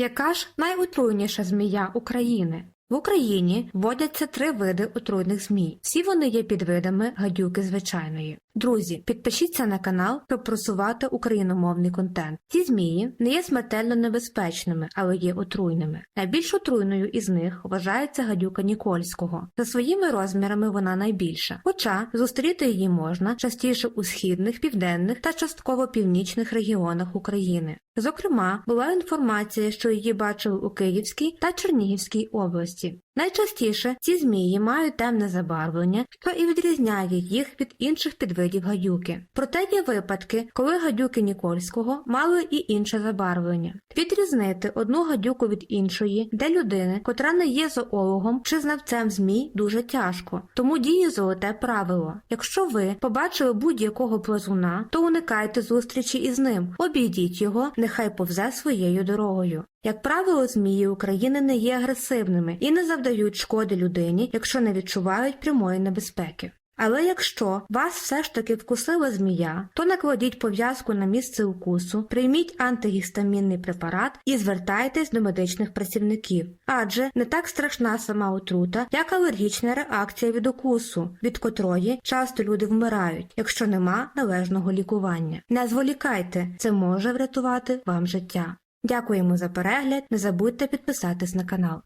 Яка ж найотруйніша змія України? В Україні водяться три види отруйних змій. Всі вони є підвидами гадюки звичайної. Друзі, підпишіться на канал, щоб просувати україномовний контент. Ці змії не є смертельно небезпечними, але є отруйними. Найбільш отруйною із них вважається гадюка Нікольського. За своїми розмірами вона найбільша, хоча зустріти її можна частіше у східних, південних та частково північних регіонах України. Зокрема, була інформація, що її бачили у Київській та Чернігівській області. Найчастіше ці змії мають темне забарвлення, що і відрізняє їх від інших підвидів гадюки. Проте є випадки, коли гадюки Нікольського мали і інше забарвлення. Відрізнити одну гадюку від іншої для людини, котра не є зоологом чи знавцем змій, дуже тяжко. Тому діє золоте правило. Якщо ви побачили будь-якого плазуна, то уникайте зустрічі із ним, обійдіть його, нехай повзе своєю дорогою. Як правило, змії України не є агресивними і не завдають шкоди людині, якщо не відчувають прямої небезпеки. Але якщо вас все ж таки вкусила змія, то накладіть пов'язку на місце укусу, прийміть антигістамінний препарат і звертайтесь до медичних працівників, адже не так страшна сама отрута, як алергічна реакція від укусу, від котрої часто люди вмирають, якщо нема належного лікування. Не зволікайте, це може врятувати вам життя. Дякуємо за перегляд, не забудьте підписатись на канал.